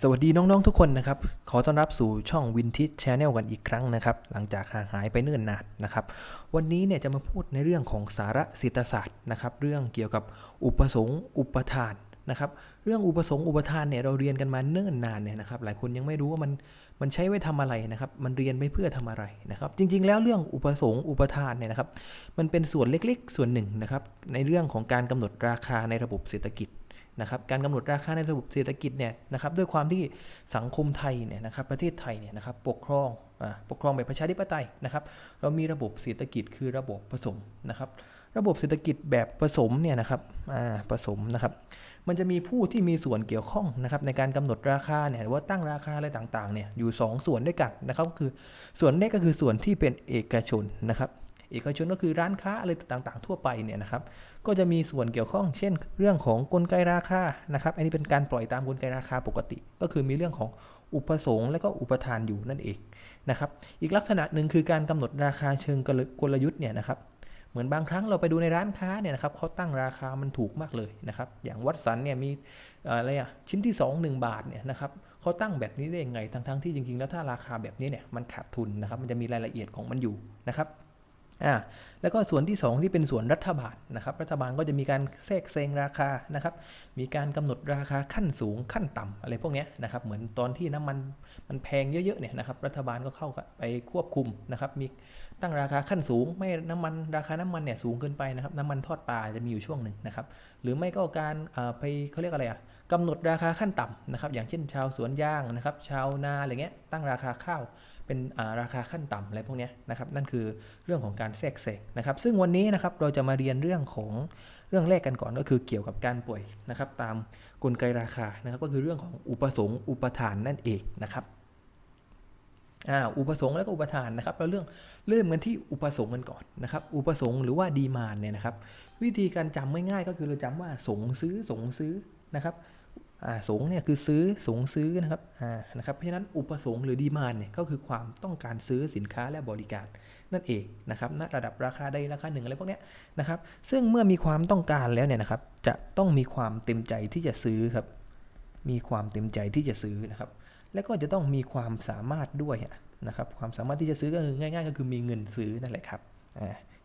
สวัสดีน้อง ๆ ทุกคนนะครับ ขอต้อนรับสู่ช่อง Vintage Channel กันอีกครั้งนะครับ หลังจากห่างหายไปเนิ่นนานนะครับ วันนี้เนี่ยจะมาพูดในเรื่องของสาระเศรษฐศาสตร์นะครับ เรื่องเกี่ยวกับอุปสงค์อุปทานนะครับ เรื่องอุปสงค์อุปทานเนี่ยเราเรียนกันมาเนิ่นนานเนี่ยนะครับ หลายคนยังไม่รู้ว่ามันมันใช้ไว้ทำอะไรนะครับ มันเรียนไปเพื่อทำอะไรนะครับ จริง ๆ แล้วเรื่องอุปสงค์อุปทานเนี่ยนะครับ มันเป็นส่วนเล็กๆ ส่วนหนึ่งนะครับ ในเรื่องของการกำหนดราคาในระบบเศรษฐกิจ นะครับการกำหนดราคาในระบบเศรษฐกิจเนี่ยนะครับด้วยความที่สังคมไทยเนี่ยนะครับประเทศไทยเนี่ยนะครับปกครองอปกครองแบบประชาธิปไตยนะครับ เรามีระบบเศรษฐกิจคือระบบผสมนะครับระบบเศรษฐกิจแบบผสมเนี่ยนะครับผสมนะครับ มันจะมีผู้ที่มีส่วนเกี่ยวข้องนะครับในการกำหนดราคาเนี่ยหรือว่าตั้งราคาอะไรต่างๆเนี่ยอยู่ 2 ส่วนด้วยกันนะครับคือส่วนแรกก็คือส่วนที่เป็นเอกชนนะครับ เอกชนก็คือร้านค้าอะไรต่างๆ ทั่วไปเนี่ยนะครับ ก็จะมีส่วนเกี่ยวข้อง เช่น เรื่องของกลไกราคานะครับ อันนี้เป็นการปล่อยตามกลไกราคาปกติ ก็คือมีเรื่องของอุปสงค์และก็อุปทานอยู่นั่นเองนะครับ อีกลักษณะหนึ่งคือการกำหนดราคาเชิงกลยุทธ์เนี่ยนะครับเหมือนบางครั้งเราไปดูในร้านค้าเนี่ยนะครับเขาตั้งราคามันถูกมากเลยนะครับ อย่างวัดสันเนี่ยมีอะไรอะชิ้นที่ 2 1 บาทเนี่ยนะครับเขาตั้งแบบนี้ได้ยังไงทั้งๆที่จริงๆ แล้วถ้าราคาแบบนี้เนี่ยมันขาดทุนนะครับ มันจะมีรายละเอียดของมันอยู่นะครับ อ่าแล้วก็ส่วนที่ 2 ที่เป็นส่วนรัฐบาลนะครับ รัฐบาลก็จะมีการแทรกแซงราคานะครับ มีการกำหนดราคาขั้นสูงขั้นต่ำอะไรพวกนี้นะครับ เหมือนตอนที่น้ำมันมันแพงเยอะๆเนี่ยนะครับ รัฐบาลก็เข้าไปควบคุมนะครับ มีตั้งราคาขั้นสูง ไม่น้ำมันราคาน้ำมันเนี่ยสูงเกินไปนะครับ น้ำมันทอดปลาจะมีอยู่ช่วงหนึ่งนะครับ หรือไม่ก็การอ่าไปเขาเรียกอะไรอะกำหนดราคาขั้นต่ำนะครับ อย่างเช่นชาวสวนยางนะครับ ชาวนาอะไรเงี้ยตั้งราคาข้าว เป็นราคาขั้นต่ำอะไรพวกนี้นะครับนั่นคือเรื่องของการแทรกแซงนะครับ ซึ่งวันนี้นะครับเราจะมาเรียนเรื่องของเรื่องแรกกันก่อนก็คือเกี่ยวกับการป่วยนะครับ ตามกลไกราคานะครับ ก็คือเรื่องของอุปสงค์อุปทานนั่นเองนะครับอ่าอุปสงค์แล้วก็อุปทานนะครับเราเรื่องเริ่มกันที่อุปสงค์กันก่อนนะครับ อุปสงค์หรือว่าดีมานเนี่ยนะครับ วิธีการจำง่ายๆก็คือเราจำว่าสงซื้อสงซื้อนะครับ สงเนี่ยคือซื้อสงซื้อนะครับอ่านะครับ เพราะฉะนั้นอุปสงค์หรือดีมานเนี่ยก็คือความต้องการซื้อสินค้าและบริการนั่นเองนะครับณระดับราคาใดราคาหนึ่งอะไรพวกเนี้ยนะครับซึ่งเมื่อมีความต้องการแล้วเนี่ยนะครับจะต้องมีความเต็มใจที่จะซื้อครับมีความเต็มใจที่จะซื้อนะครับและก็จะต้องมีความสามารถด้วยนะครับความสามารถที่จะซื้อก็คือง่าย ๆ ก็คือมีเงินซื้อนั่นแหละครับ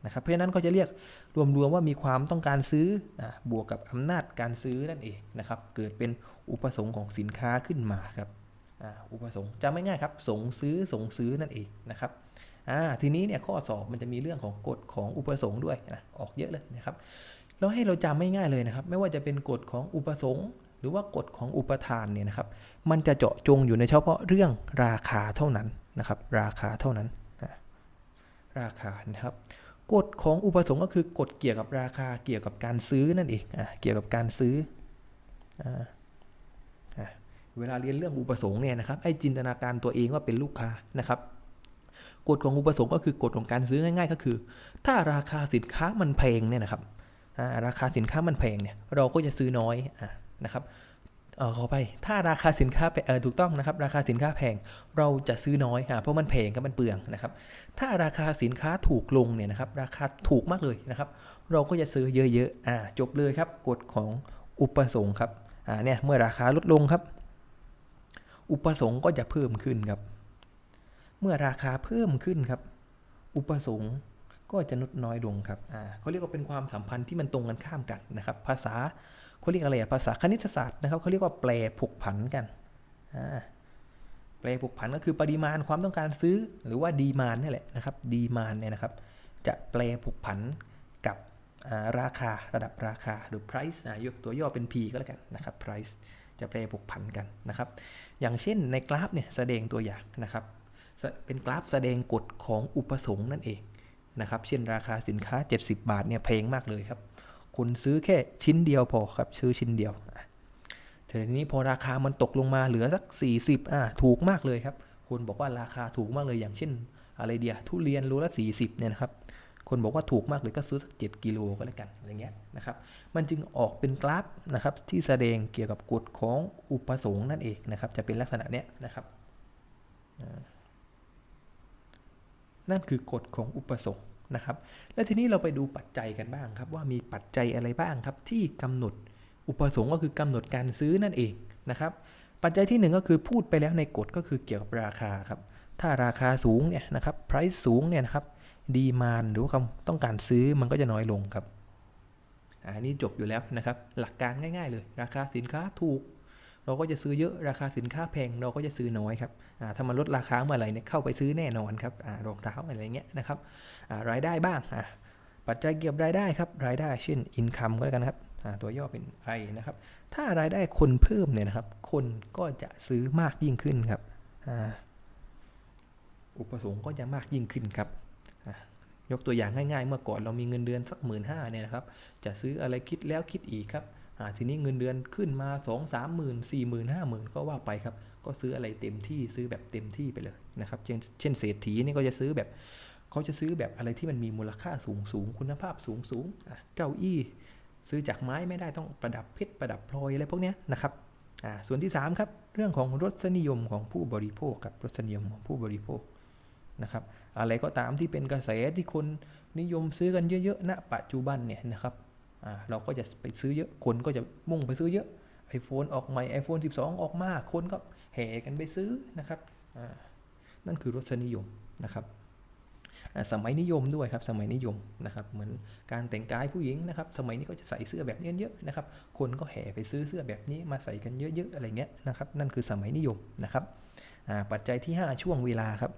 นะครับเพราะฉะนั้นก็จะเรียกรวมๆว่ามีความต้องการซื้ออะบวกกับอำนาจการซื้อนั่นเองนะครับ เกิดเป็นอุปสงค์ของสินค้าขึ้นมาครับอุปสงค์จำไม่ง่ายครับสงซื้อสงซื้อนั่นเองนะครับทีนี้เนี่ยข้อสอบมันจะมีเรื่องของกฎของอุปสงค์ด้วยนะออกเยอะเลยนะครับแล้วให้เราจำไม่ง่ายเลยนะครับ ไม่ว่าจะเป็นกฎของอุปสงค์หรือว่ากฎของอุปทานเนี่ยนะครับ มันจะเจาะจงอยู่ในเฉพาะเรื่องราคาเท่านั้นนะครับ ราคาเท่านั้น ราคานะครับกฎของอุปสงค์ก็คือกฎเกี่ยวกับราคาเกี่ยวกับการซื้อนั่นเองอะเกี่ยวกับการซื้ออ่าเวลาเรียนเรื่องอุปสงค์เนี่ยนะครับไอ้จินตนาการตัวเองว่าเป็นลูกค้านะครับกฎของอุปสงค์ก็คือกฎของการซื้อง่าย ๆ ก็คือ ถ้าราคาสินค้ามันแพงเนี่ยนะครับราคาสินค้ามันแพงเนี่ยเราก็จะซื้อน้อยอะนะครับ เออขอไป ถ้าราคาสินค้าแพเออถูกต้องนะครับ ราคาสินค้าแพง เราจะซื้อน้อยอะเพราะมันแพงก็มันเปลืองนะครับ ถ้าราคาสินค้าถูกลงเนี่ยนะครับ ราคาถูกมากเลยนะครับ เราก็จะซื้อเยอะๆ อ่า จบเลยครับ กฎของอุปสงค์ครับ อ่า เนี่ย เมื่อราคาลดลงครับ อุปสงค์ก็จะเพิ่มขึ้นครับ เมื่อราคาเพิ่มขึ้นครับ อุปสงค์ก็จะลดน้อยลงครับ อ่าเขาเรียกว่าเป็นความสัมพันธ์ที่มันตรงกันข้ามกันนะครับ ภาษา เขาเรียกอะไรอะภาษาคณิตศาสตร์นะครับเขาเรียกว่าแปรผกผันกันแปรผกผันก็คือปริมาณความต้องการซื้อหรือว่าดีมานนี่แหละนะครับดีมานเนี่ยนะครับ จะแปรผกผันกับราคาระดับราคาหรือ price อ่ายกตัวย่อเป็น P ก็แล้วกันนะครับ price จะแปรผกผันกันนะครับ อย่างเช่นในกราฟเนี่ยแสดงตัวอย่างนะครับ เป็นกราฟแสดงกฎของอุปสงค์นั่นเองนะครับ เช่นราคาสินค้า 70 บาทเนี่ยแพงมากเลยครับ คุณซื้อแค่ชิ้นเดียวพอครับซื้อชิ้นเดียวอ่ทีนี้พอราคามันตกลงมาเหลือสัก 40อ่าถูกมากเลยครับ คนบอกว่าราคาถูกมากเลยอย่างเช่น อะไรเดียทุเรียนโลละ 40เนี่ยนะครับ คนบอกว่าถูกมากเลยก็ซื้อสัก7กิโลก็แล้วกันอะไรเงี้ยนะครับ มันจึงออกเป็นกราฟนะครับที่แสดงเกี่ยวกับกฎของอุปสงค์นั่นเองนะครับ จะเป็นลักษณะเนี้ยนะครับนั่นคือกฎของอุปสงค์ นะครับ และทีนี้เราไปดูปัจจัยกันบ้างครับ ว่ามีปัจจัยอะไรบ้างครับ ที่กำหนดอุปสงค์ก็คือกำหนดการซื้อนั่นเองนะครับ ปัจจัยที่หนึ่งก็คือพูดไปแล้วในกฎก็คือเกี่ยวกับราคาครับ ถ้าราคาสูงเนี่ยนะครับ price สูงเนี่ยนะครับดีมานหรือว่าความต้องการซื้อมันก็จะน้อยลงครับอะอันนี้จบอยู่แล้วนะครับ หลักการง่าย ๆ เลย ราคาสินค้าถูก เราก็จะซื้อเยอะราคาสินค้าแพงเราก็จะซื้อน้อยครับถ้ามันลดราคาเมื่อไหร่เนี่ยเข้าไปซื้อแน่นอนครับรองเท้าอะไรเงี้ยนะครับรายได้บ้างปัจจัยเกี่ยวกับรายได้ครับรายได้เช่น income ก็แล้วกันครับตัวย่อเป็น I นะครับถ้ารายได้คนเพิ่มเนี่ยนะครับ คนก็จะซื้อมากยิ่งขึ้นครับอุปสงค์ก็จะมากยิ่งขึ้นครับยกตัวอย่างง่ายๆ เมื่อก่อนเรามีเงินเดือนสักหมื่นห้าเนี่ยนะครับ จะซื้ออะไรคิดแล้วคิดอีกครับ ทีนี้เงินเดือนขึ้นมา 2 3 0 0 0 0 4 0 0 0 0 5 0,000 ก็ว่าไปครับ ก็ซื้ออะไรเต็มที่ซื้อแบบเต็มที่ไปเลยนะครับเช่นเช่นเศรษฐีนี่ก็จะซื้อแบบเขาจะซื้อแบบอะไรที่มันมีมูลค่าสูงสูงคุณภาพสูงสูงเก้าอี้ ซื้อจากไม้ไม่ได้ต้องประดับเพชรประดับพลอยอะไรพวกนี้นะครับส่วนที่3ครับเรื่องของรสนิยมของผู้บริโภคครับรสนิยมของผู้บริโภคนะครับอะไรก็ตามที่เป็นกระแสที่คนนิยมซื้อกันเยอะๆณปัจจุบันเนี่ยนะครับ เราก็จะไปซื้อเยอะ คนก็จะมุ่งไปซื้อเยอะ iPhone ออกใหม่ iPhone 12 ออกมา คนก็แห่กันไปซื้อนะครับ นั่นคือรสนิยมนะครับสมัยนิยมด้วยครับสมัยนิยมนะครับเหมือนการแต่งกายผู้หญิงนะครับสมัยนี้ก็จะใส่เสื้อแบบนี้เยอะนะครับคนก็แห่ไปซื้อเสื้อแบบนี้มาใส่กันเยอะๆอะไรเงี้ยนะครับนั่นคือสมัยนิยมนะครับปัจจัยที่ 5 ช่วงเวลาครับ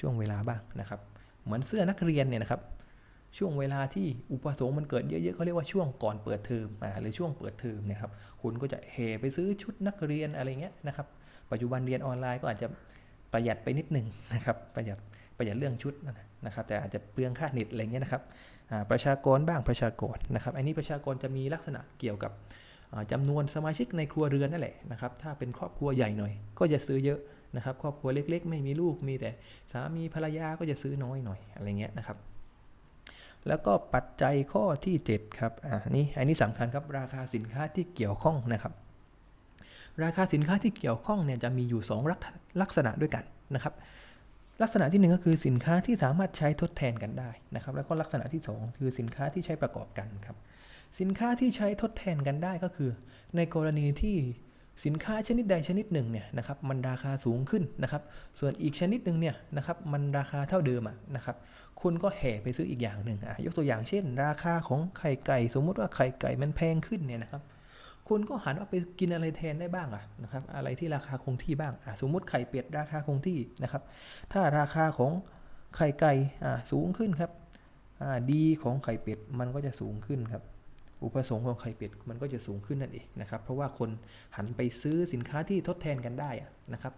ช่วงเวลาบ้างนะครับเหมือนเสื้อนักเรียนเนี่ยนะครับ ช่วงเวลาที่อุปสงค์มันเกิดเยอะๆเขาเรียกว่าช่วงก่อนเปิดเทอมอ่าหรือช่วงเปิดเทอมนี่ยครับคุณก็จะเฮไปซื้อชุดนักเรียนอะไรเงี้ยนะครับ ปัจจุบันเรียนออนไลน์ก็อาจจะประหยัดไปนิดหนึ่งนะครับ ประหยัดประหยัดเรื่องชุดนะครับ แต่อาจจะเปลืองค่าเน็ตอะไรเงี้ยนะครับประชากรบ้างประชากรนะครับอันนี้ประชากรจะมีลักษณะเกี่ยวกับอ่าจำนวนสมาชิกในครัวเรือนนั่นแหละนะครับ ถ้าเป็นครอบครัวใหญ่หน่อย ก็จะซื้อเยอะนะครับ ครอบครัวเล็ก ๆ ไม่มีลูกมีแต่สามีภรรยาก็จะซื้อน้อยหน่อยอะไรเงี้ยนะครับ แล้วก็ปัจจัยข้อที่ 7 ครับอ่านี่อันนี้สำคัญครับราคาสินค้าที่เกี่ยวข้องนะครับ ราคาสินค้าที่เกี่ยวข้องเนี่ยจะมีอยู่2ลลักษณะด้วยกันนะครับลักษณะที่ 1 ก็คือสินค้าที่สามารถใช้ทดแทนกันได้นะครับ แล้วก็ลักษณะที่ 2 คือสินค้าที่ใช้ประกอบกันครับ สินค้าที่ใช้ทดแทนกันได้ก็คือ ในกรณีที่ สินค้าชนิดใดชนิดหนึ่งเนี่ยนะครับมันราคาสูงขึ้นนะครับ ส่วนอีกชนิดหนึ่งเนี่ยนะครับมันราคาเท่าเดิมอะนะครับคุณก็แห่ไปซื้ออีกอย่างหนึ่งอะยกตัวอย่างเช่น ราคาของไข่ไก่ สมมุติว่าไข่ไก่มันแพงขึ้นเนี่ยนะครับคุณก็หันเอาไปกินอะไรแทนได้บ้างอะนะครับอะไรที่ราคาคงที่บ้างอะสมมุติไข่เป็ดราคาคงที่นะครับถ้าราคาของไข่ไก่อ่าสูงขึ้นครับอ่าดีของไข่เป็ดมันก็จะสูงขึ้นครับ อุปสงค์ของไข่เป็ดมันก็จะสูงขึ้นนั่นเองนะครับ เพราะว่าคนหันไปซื้อสินค้าที่ทดแทนกันได้นะครับ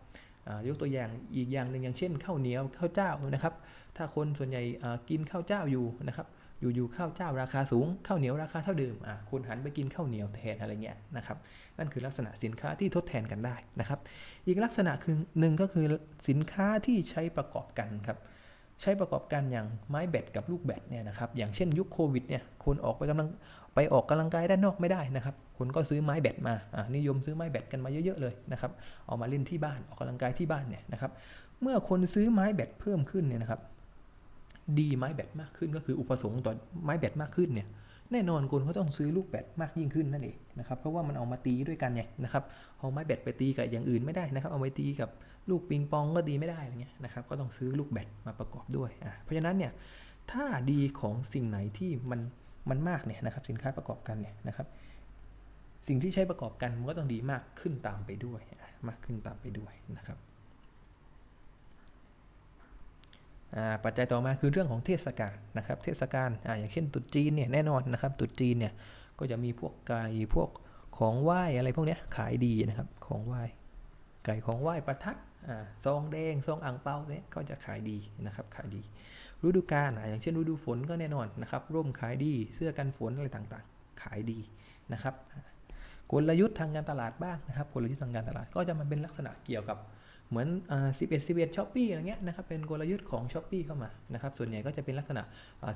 ยกตัวอย่างอีกอย่างหนึ่งอย่างเช่นข้าวเหนียวข้าวเจ้านะครับ ถ้าคนส่วนใหญ่กินข้าวเจ้าอยู่นะครับ อยู่ๆข้าวเจ้าราคาสูงข้าวเหนียวราคาเท่าเดิมคุณหันไปกินข้าวเหนียวแทนอะไรเงี้ยนะครับ นั่นคือลักษณะสินค้าที่ทดแทนกันได้นะครับ อีกลักษณะคือหนึ่งก็คือสินค้าที่ใช้ประกอบกันครับ ใช้ประกอบกันอย่างไม้แบตกับลูกแบตเนี่ยนะครับอย่างเช่นยุคโควิดเนี่ยคนออกไปกำลังไปออกกำลังกายด้านนอกไม่ได้นะครับคนก็ซื้อไม้แบตมาอ่านิยมซื้อไม้แบตกันมาเยอะๆเลยนะครับเอามาเล่นที่บ้านออกกำลังกายที่บ้านเนี่ยนะครับเมื่อคนซื้อไม้แบตเพิ่มขึ้นเนี่ยนะครับดีไม้แบตมากขึ้นก็คืออุปสงค์ต่อไม้แบตมากขึ้นเนี่ย แน่นอนคนก็ต้องซื้อลูกแบตมากยิ่งขึ้นนั่นเองนะครับเพราะว่ามันเอามาตีด้วยกันไงนะครับเอาไม้แบตไปตีกับอย่างอื่นไม่ได้นะครับ เอาไปตีกับลูกปิงปองก็ตีไม่ได้อะไรเงี้ยนะครับก็ต้องซื้อลูกแบตมาประกอบด้วยอะเพราะฉะนั้นเนี่ยถ้าดีของสิ่งไหนที่มันมันมากเนี่ยนะครับสินค้าประกอบกันเนี่ยนะครับ สิ่งที่ใช้ประกอบกันมันก็ต้องดีมากขึ้นตามไปด้วยมากขึ้นตามไปด้วยนะครับอ่า ปัจจัยต่อมาคือเรื่องของเทศกาลนะครับ เทศกาลออย่างเช่นตรุษจีนเนี่ยแน่นอนนะครับตรุษจีนเนี่ยก็จะมีพวกไก่พวกของไหว้อะไรพวกนี้ขายดีนะครับของไหว้ไก่ของไหว้ประทัดอซองแดงซองอ่างเปาเนี่ยก็จะขายดีนะครับขายดี ฤดูกาลออย่างเช่นฤดูฝนก็แน่นอนนะครับร่มขายดีเสื้อกันฝนอะไรต่างๆ ขายดีนะครับกลยุทธ์ทางการตลาดบ้างนะครับกลยุทธ์ทางการตลาดก็จะมาเป็นลักษณะเกี่ยวกับ เหมือนอ่า11 11ช้อปปี้อะไรเงี้ยนะครับเป็นกลยุทธ์ของช้อปปี้เข้ามานะครับส่วนใหญ่ก็จะเป็นลักษณะ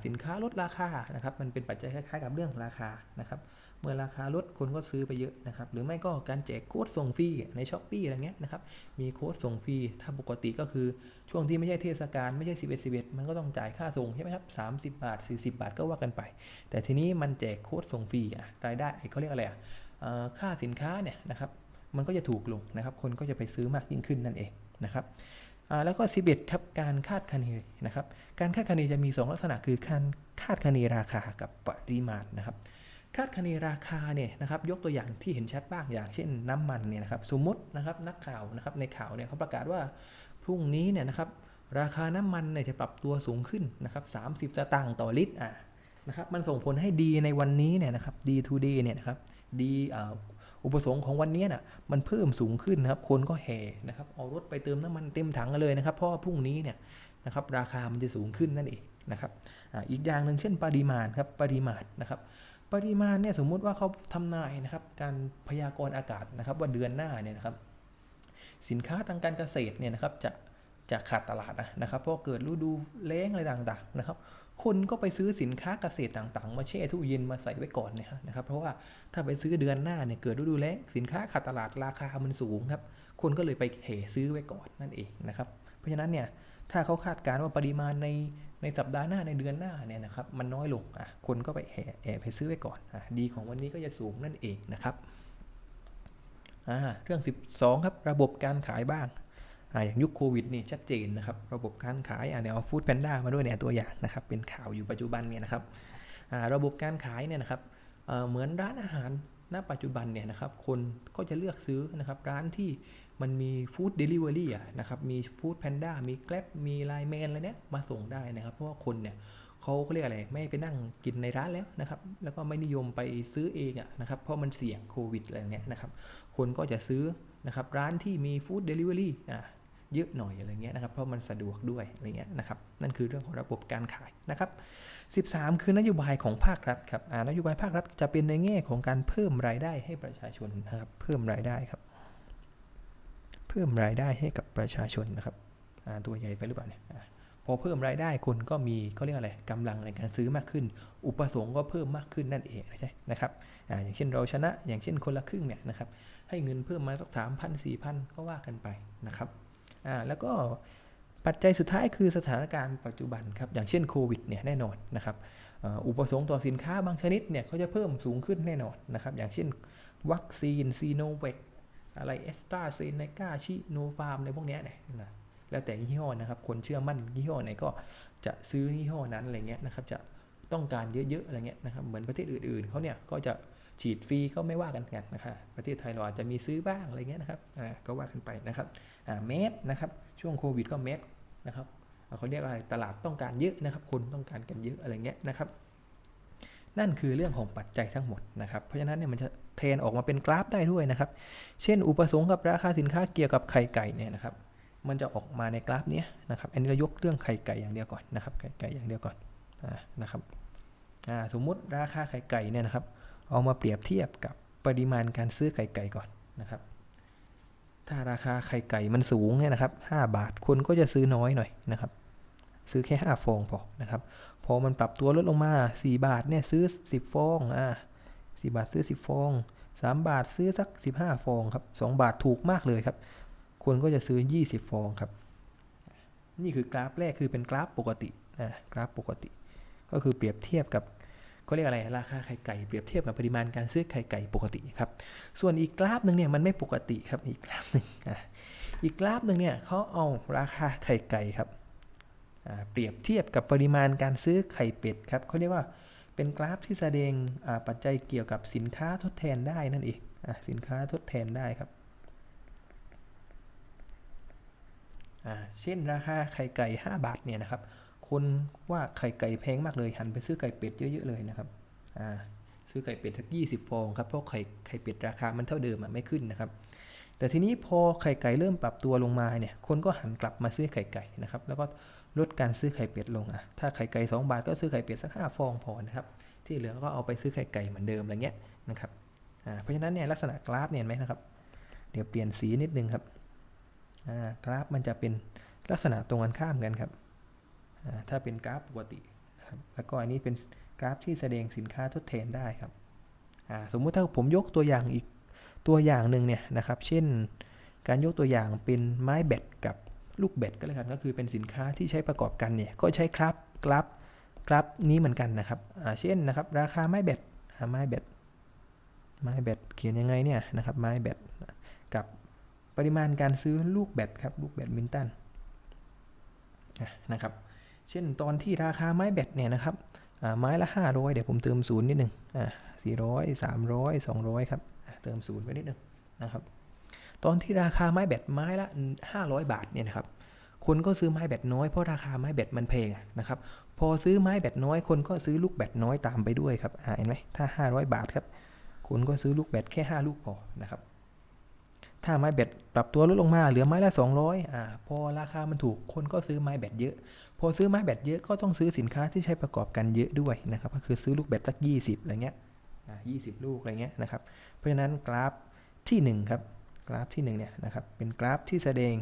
สินค้าลดราคานะครับมันเป็นปัจจัยคล้ายๆกับเรื่องราคานะครับเมื่อราคาลดคนก็ซื้อไปเยอะนะครับหรือไม่ก็การแจกโค้ดส่งฟรีในช้อปปี้อะไรเงี้ยนะครับมีโค้ดส่งฟรีถ้าปกติก็คือช่วงที่ไม่ใช่เทศกาลไม่ใช่ 11 11 มันก็ต้องจ่ายค่าส่งใช่ไหมครับ30 บาท 40 บาทก็ว่ากันไป แต่ทีนี้มันแจกโค้ดส่งฟรีรายได้เขาเรียกอะไรอะค่าสินค้าเนี่ยนะครับ มันก็จะถูกลงนะครับ คนก็จะไปซื้อมากยิ่งขึ้นนั่นเองนะครับแล้วก็ 11 ครับ การคาดคะเนนะครับ การคาดคะเนจะมี 2 ลักษณะคือการคาดคะเนราคากับปริมาณนะครับ คาดคะเนราคาเนี่ยนะครับ ยกตัวอย่างที่เห็นชัดบ้างอย่างเช่นน้ำมันเนี่ยนะครับ สมมตินะครับนักข่าวนะครับในข่าวเนี่ยเขาประกาศว่าพรุ่งนี้เนี่ยนะครับราคาน้ำมันเนี่ยจะปรับตัวสูงขึ้นนะครับ30สตางค์ต่อลิตรอ่านะครับ มันส่งผลให้ดีในวันนี้เนี่ยนะครับดีทูดีเนี่ยนะครับดี อุปสงค์ของวันนี้น่ะมันเพิ่มสูงขึ้นนะครับ คนก็แห่นะครับ เอารถไปเติมน้ำมันเต็มถังเลยนะครับ เพราะว่าพรุ่งนี้เนี่ยนะครับราคามันจะสูงขึ้นนั่นเองนะครับออีกอย่างหนึ่งเช่นปริมาณครับปริมาณนะครับปริมาณเนี่ยสมมุติว่าเขาทำนายนะครับการพยากรณ์อากาศนะครับว่าเดือนหน้าเนี่ยนะครับสินค้าทางการเกษตรเนี่ยนะครับจะจะขาดตลาดนะนะครับเพราะเกิดฤดูแล้งอะไรต่างๆนะครับ คนก็ไปซื้อสินค้าเกษตรต่างๆ มาแช่ตู้เย็นมาใส่ไว้ก่อนเนี่ยนะครับ เพราะว่าถ้าไปซื้อเดือนหน้าเนี่ยเกิดฤดูแล้งสินค้าขาดตลาดราคามันสูงครับ คนก็เลยไปเหซื้อไว้ก่อนนั่นเองนะครับ เพราะฉะนั้นเนี่ยถ้าเขาคาดการณ์ว่าปริมาณในในสัปดาห์หน้าในเดือนหน้าเนี่ยนะครับมันน้อยลงอะคนก็ไปแห่แอบไปซื้อไว้ก่อนอะดีของวันนี้ก็จะสูงนั่นเองนะครับอ่าเรื่อง 12 ครับระบบการขายบ้าง อย่างยุคโควิดนี่ชัดเจนนะครับ ระบบการขายอ่าเดี๋ยเอาฟู้ดแพนด้ามาด้วยเนี่ยตัวอย่างนะครับ เป็นข่าวอยู่ปัจจุบันเนี่ยนะครับระบบการขายเนี่ยนะครับเหมือนร้านอาหารณปัจจุบันเนี่ยนะครับคนก็จะเลือกซื้อนะครับร้านที่มันมีฟู้ดเดลิเวอรี่นะครับมีฟู้ดแพนด้ามีแกร็บมีไลแมนอะไรเนี้ยมาส่งได้นะครับ เพราะว่าคนเนี่ยเขาเขาเรียกอะไรไม่ไปนั่งกินในร้านแล้วนะครับแล้วก็ไม่นิยมไปซื้อเองอะนะครับเพราะมันเสี่ยงโควิดอะไรเนี้ยนะครับคนก็จะซื้อนะครับร้านที่มีฟู้ดเดลิเวอรี่อะ เยอะหน่อยอะไรเงี้ยนะครับเพราะมันสะดวกด้วยอะไรเงี้ยนะครับนั่นคือเรื่องของระบบการขายนะครับ13 คือนโยบายของภาครัฐครับอ่านโยบายภาครัฐจะเป็นในแง่ของการเพิ่มรายได้ให้ประชาชนนะครับเพิ่มรายได้ครับ เพิ่มรายได้ให้กับประชาชนนะครับตัวใหญ่ไปหรือเปล่าเนี่ยพอเพิ่มรายได้คนก็มีเขาเรียกอะไรกำลังในการซื้อมากขึ้น อุปสงค์ก็เพิ่มมากขึ้นนั่นเองใช่นะครับอ่าอย่างเช่นเราชนะอย่างเช่นคนละครึ่งเนี่ยนะครับให้เงินเพิ่มมาสักสามพันสี่พันก็ว่ากันไปนะครับ อ่าแล้วก็ปัจจัยสุดท้ายคือสถานการณ์ปัจจุบันครับอย่างเช่นโควิดเนี่ยแน่นอนนะครับอุปสงค์ต่อสินค้าบางชนิดเนี่ยเขาจะเพิ่มสูงขึ้นแน่นอนนะครับอย่างเช่นวัคซีนซีโนแวคอะไรเอสตาเซเนกาชิโนฟาร์มในพวกเนี้ยเนี่ยนะแล้วแต่ยี่ห้อนะครับ คนเชื่อมั่นยี่ห้อไหนก็จะซื้อยี่ห้อนั้นอะไรเงี้ยนะครับ จะต้องการเยอะๆอะไรเงี้ยนะครับ เหมือนประเทศอื่นๆเขาเนี่ยก็จะฉีดฟรีก็ไม่ว่ากันกันนะครับประเทศไทยเราอาจจะมีซื้อบ้างอะไรเงี้ยนะครับ อ่า ก็ว่ากันไปนะครับ เมสนะครับช่วงโควิดก็เมสนะครับเขาเรียกว่าอะไรตลาดต้องการเยอะนะครับ คนต้องการกันเยอะอะไรเงี้ยนะครับนั่นคือเรื่องของปัจจัยทั้งหมดนะครับ เพราะฉะนั้นเนี่ยมันจะเทรนออกมาเป็นกราฟได้ด้วยนะครับ เช่น อุปสงค์กับราคาสินค้าเกี่ยวกับไข่ไก่เนี่ยนะครับ มันจะออกมาในกราฟนี้นะครับ อันนี้เรายกเรื่องไข่ไก่อย่างเดียวก่อนนะครับ ไข่ไก่อย่างเดียวก่อนนะครับสมมุติราคาไข่ไก่เนี่ยนะครับ เอามาเปรียบเทียบกับปริมาณการซื้อไข่ไก่ก่อนนะครับ ถ้าราคาไข่ไก่มันสูงเนี่ยนะครับ 5 บาทคนก็จะซื้อน้อยหน่อยนะครับ ซื้อแค่ 5 ฟองพอนะครับ พอมันปรับตัวลดลงมา 4 บาทเนี่ยซื้อ 10 ฟอง อ่า4บาทซื้อ 10 ฟอง 3 บาทซื้อสัก 15 ฟองครับ 2 บาทถูกมากเลยครับ คนก็จะซื้อ 20 ฟองครับ นี่คือกราฟแรกคือเป็นกราฟปกตินะกราฟปกติ ก็คือเปรียบเทียบกับ เขาเรียกอะไรราคาไข่ไก่เปรียบเทียบกับปริมาณการซื้อไข่ไก่ปกติครับ ส่วนอีกกราฟหนึ่งเนี่ยมันไม่ปกติครับอีกกราฟหนึ่งอีกกราฟหนึ่งเนี่ยเขาเอาราคาไข่ไก่ครับเปรียบเทียบกับปริมาณการซื้อไข่เป็ดครับเขาเรียกว่าเป็นกราฟที่แสดงปัจจัยเกี่ยวกับสินค้าทดแทนได้นั่นเองอสินค้าทดแทนได้ครับ เช่นราคาไข่ไก่ 5 บาทเนี่ยนะครับ คนว่าไข่ไก่แพงมากเลยหันไปซื้อไก่เป็ดเยอะๆเลยนะครับอ่าซื้อไก่เป็ดสัก20 ฟองครับเพราะไข่ไข่เป็ดราคามันเท่าเดิมอะไม่ขึ้นนะครับ แต่ทีนี้พอไข่ไก่เริ่มปรับตัวลงมาเนี่ยคนก็หันกลับมาซื้อไข่ไก่นะครับ แล้วก็ลดการซื้อไข่เป็ดลงอะถ้าไข่ไก่2บาทก็ซื้อไข่เป็ดสัก5ฟองพอนะครับที่เหลือก็เอาไปซื้อไข่ไก่เหมือนเดิมอะไรเงี้ยนะครับอ่าเพราะฉะนั้นเนี่ยลักษณะกราฟเนี่ยเห็นไหมนะครับเดี๋ยวเปลี่ยนสีนิดนึงครับอ่ากราฟมันจะเป็นลักษณะตรงกันข้ามกันครับ ถ้าเป็นกราฟปกตินะครับแล้วก็อันนี้เป็นกราฟที่แสดงสินค้าทดแทนได้ครับสมมุติถ้าผมยกตัวอย่างอีกตัวอย่างหนึ่งเนี่ยนะครับ เช่น การยกตัวอย่างเป็นไม้แบตกับลูกแบตก็แล้วกันก็คือเป็นสินค้าที่ใช้ประกอบกันเนี่ยก็ใช้กราฟกราฟกราฟนี้เหมือนกันนะครับเช่นนะครับ ราคาไม้แบตไม้แบตไม้แบตเขียนยังไงเนี่ยนะครับไม้แบตกับปริมาณการซื้อลูกแบตครับลูกแบดมินตันนะครับ เช่นตอนที่ราคาไม้แบตเนี่ยนะครับไม้ละ 500 เดี๋ยวผมเติมศูนย์นิดหนึ่งอ่า400 300 200ครับอะเติมศูนย์ไปนิดหนึ่งนะครับ ตอนที่ราคาไม้แบตไม้ละ 500 บาทเนี่ยนะครับคนก็ซื้อไม้แบตน้อยเพราะราคาไม้แบตมันแพงนะครับพอซื้อไม้แบตน้อยคนก็ซื้อลูกแบตน้อยตามไปด้วยครับเห็นไหมถ้า 500 บาทครับคนก็ซื้อลูกแบตแค่ 5 ลูกพอนะครับ ถ้าไม้แบตปรับตัวลดลงมาเหลือไม้ละ 200อ่าพอราคามันถูกคนก็ซื้อไม้แบตเยอะ พอซื้อไม้แบตเยอะก็ต้องซื้อสินค้าที่ใช้ประกอบกันเยอะด้วยนะครับ ก็คือซื้อลูกแบตสัก 20อะไรเงี้ยอ่า20ลูกอะไรเงี้ยนะครับ เพราะฉะนั้นกราฟที่หนึ่งครับกราฟที่หนึ่งเนี่ยนะครับเป็นกราฟที่แสดง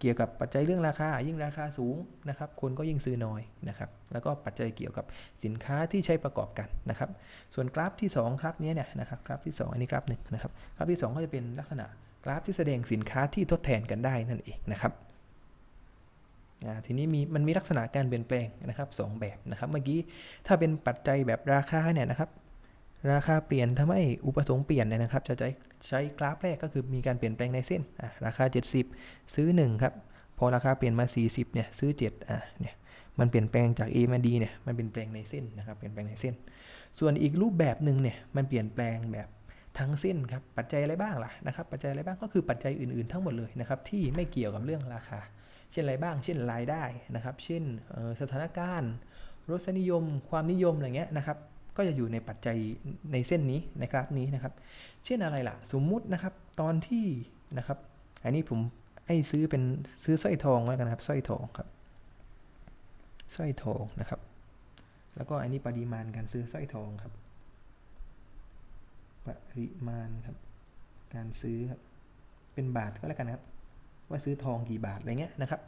เกี่ยวกับปัจจัยเรื่องราคา ยิ่งราคาสูงนะครับ คนก็ยิ่งซื้อน้อยนะครับ แล้วก็ปัจจัยเกี่ยวกับสินค้าที่ใช้ประกอบกันนะครับ ส่วนกราฟที่2กราฟนี้เนี่ยนะครับกราฟที่ 2 อันนี้กราฟหนึ่งนะครับกราฟที่ 2 ก็จะเป็นลักษณะ กราฟที่แสดงสินค้าที่ทดแทนกันได้นั่นเองนะครับทีนี้มีมันมีลักษณะการเปลี่ยนแปลงนะครับสองแบบนะครับ เมื่อกี้ถ้าเป็นปัจจัยแบบราคาเนี่ยนะครับ ราคาเปลี่ยนทำให้อุปสงค์เปลี่ยนเนี่ยนะครับ จะใช้ใช้กราฟแรกก็คือมีการเปลี่ยนแปลงในเส้นราคา 70 ซื้อ1ครับพอราคาเปลี่ยนมา 40เนี่ยซื้อ7อะเนี่ยมันเปลี่ยนแปลงจาก A มา D เนี่ยมันเปลี่ยนแปลงในเส้นนะครับเปลี่ยนแปลงในเส้น ส่วนอีกรูปแบบหนึ่งเนี่ยมันเปลี่ยนแปลงแบบ ทั้งเส้นครับ ปัจจัยอะไรบ้างล่ะนะครับ ปัจจัยอะไรบ้างก็คือปัจจัยอื่นๆทั้งหมดเลยนะครับที่ไม่เกี่ยวกับเรื่องราคา เช่นอะไรบ้าง เช่นรายได้นะครับ เช่นสถานการณ์รสนิยม ความนิยมอะไรเงี้ยนะครับ ก็จะอยู่ในปัจจัยในเส้นนี้ในกราฟนี้นะครับ เช่นอะไรล่ะ สมมุตินะครับตอนที่นะครับ อันนี้ผมให้ซื้อเป็นซื้อสร้อยทองแล้วกันนะครับสร้อยทองครับสร้อยทองนะครับ แล้วก็อันนี้ปริมาณการซื้อสร้อยทองครับ ปริมาณครับ การซื้อครับ เป็นบาทก็แล้วกันครับ ว่าซื้อทองกี่บาทอะไรเงี้ยนะครับ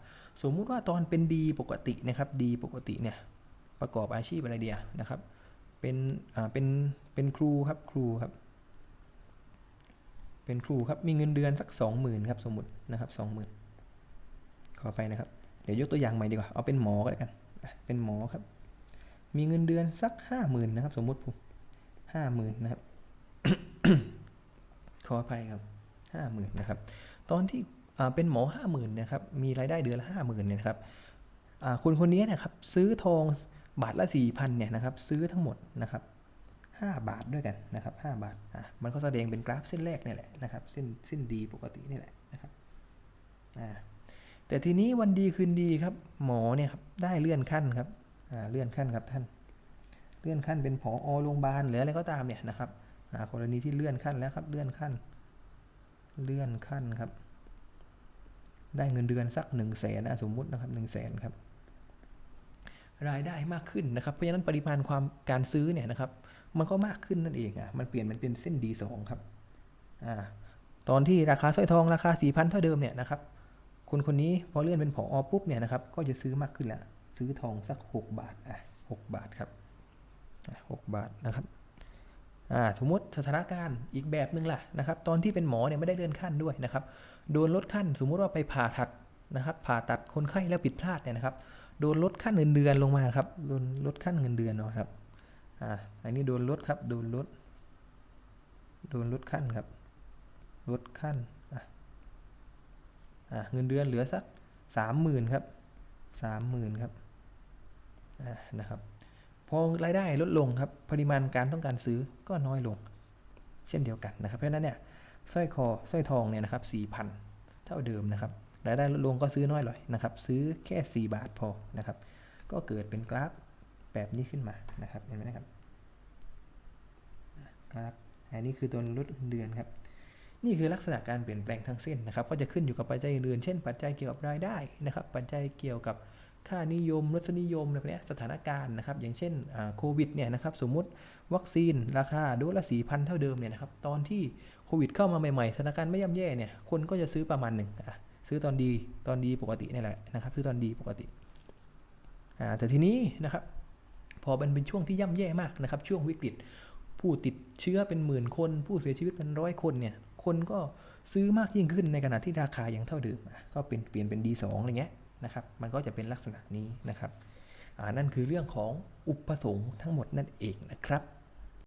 สมมุติว่าตอนเป็นดีปกตินะครับ ดีปกติเนี่ยประกอบอาชีพอะไรเดียนะครับ เป็นอ่าเป็นเป็นครูครับครูครับ เป็นครูครับมีเงินเดือนสักสองหมื่นครับสมมตินะครับสองหมื่นขอไปนะครับ เดี๋ยวยกตัวอย่างใหม่ดีกว่าเอาเป็นหมอก็แล้วกันเป็นหมอครับ มีเงินเดือนสักห้าหมื่นนะครับ สมมติผมห้าหมื่นนะครับ ขออภัยครับห้าหมื่นนะครับ ตอนที่เป็นหมอห้าหมื่นนะครับ มีรายได้เดือนละห้าหมื่นเนี่ยครับอ่าคนนี้นะครับ ซื้อทองบาทละสี่พันเนี่ยนะครับ ซื้อทั้งหมดนะครับห้าบาทด้วยกันนะครับห้าบาทอะมันก็แสดงเป็นกราฟเส้นแรกนี่แหละนะครับ เส้นเส้นดีปกตินี่แหละนะครับอ่าแต่ทีนี้วันดีคืนดีครับ หมอเนี่ยครับได้เลื่อนขั้นครับอ่าเลื่อนขั้นครับท่าน เลื่อนขั้นเป็นผอโรงพยาบาลหรืออะไรก็ตามเนี่ยนะครับ กรณีที่เลื่อนขั้นแล้วครับ เลื่อนขั้น เลื่อนขั้นครับ ได้เงินเดือนสักหนึ่งแสนนะสมมุตินะครับหนึ่งแสนครับ รายได้มากขึ้นนะครับ เพราะฉะนั้นปริมาณความการซื้อเนี่ยนะครับ มันก็มากขึ้นนั่นเองอะ มันเปลี่ยนมันเป็นเส้น D2 ครับ อ่า ตอนที่ราคาสร้อยทองราคาสี่พันเท่าเดิมเนี่ยนะครับ คนคนนี้พอเลื่อนเป็นผอปุ๊บเนี่ยนะครับ ก็จะซื้อมากขึ้นละซื้อทองสัก 6 บาทอะหกบาทครับหกบาทนะครับ สมมติสถานการณ์อีกแบบหนึ่งล่ะนะครับ ตอนที่เป็นหมอเนี่ยไม่ได้เลื่อนขั้นด้วยนะครับ โดนลดขั้น สมมุติว่าไปผ่าตัดนะครับ ผ่าตัดคนไข้แล้วผิดพลาดเนี่ยนะครับ โดนลดขั้นเงินเดือนลงมาครับ โดนลดขั้นเงินเดือนเนาะครับ อ่า อันนี้โดนลดครับ โดนลด โดนลดขั้นครับ ลดขั้น อะอ่าเงินเดือนเหลือสักสามหมื่นครับสามหมื่นครับ อ่า นะครับ อรายได้ลดลงครับปริมาณการต้องการซื้อก็น้อยลง เช่นเดียวกันนะครับ เพราะฉะนั้นเนี่ยสร้อยคอสร้อยทองเนี่ยนะครับสี่พันเท่าเดิมนะครับรายได้ลดลงก็ซื้อน้อยลงนะครับ ซื้อแค่ 4 บาทพอนะครับ ก็เกิดเป็นกราฟแบบนี้ขึ้นมานะครับเห็นไหมนะครับกราฟอันนี้คือตัวลดเดือนครับ นี่คือลักษณะการเปลี่ยนแปลงทั้งเส้นนะครับ ก็จะขึ้นอยู่กับปัจจัยอื่นเช่น ปัจจัยเกี่ยวกับรายได้นะครับ ปัจจัยเกี่ยวกับ ค่านิยมรสนิยมอะไรพวกเนี้ยสถานการณ์นะครับ อย่างเช่นโควิดเนี่ยนะครับสมมุติวัคซีนราคาโดสละสี่พันเท่าเดิมเนี่ยนะครับตอนที่โควิดเข้ามาใหม่ๆสถานการณ์ไม่ย่ำแย่เนี่ยคนก็จะซื้อประมาณหนึ่งซื้อตอนดีตอนดีปกตินี่แหละนะครับซื้อตอนดีปกติแต่ทีนี้นะครับพอมันเป็นช่วงที่ย่ำแย่มากนะครับ ช่วงวิกฤตผู้ติดเชื้อเป็นหมื่นคน ผู้เสียชีวิตเป็นร้อยคนเนี่ยคนก็ซื้อมากยิ่งขึ้นในขณะที่ราคายังเท่าเดิมก็เป็นเปลี่ยนเป็น D2 อะไรเงี้ย นะครับ มันก็จะเป็นลักษณะนี้นะครับนั่นคือเรื่องของอุปสงค์ทั้งหมดนั่นเองนะครับ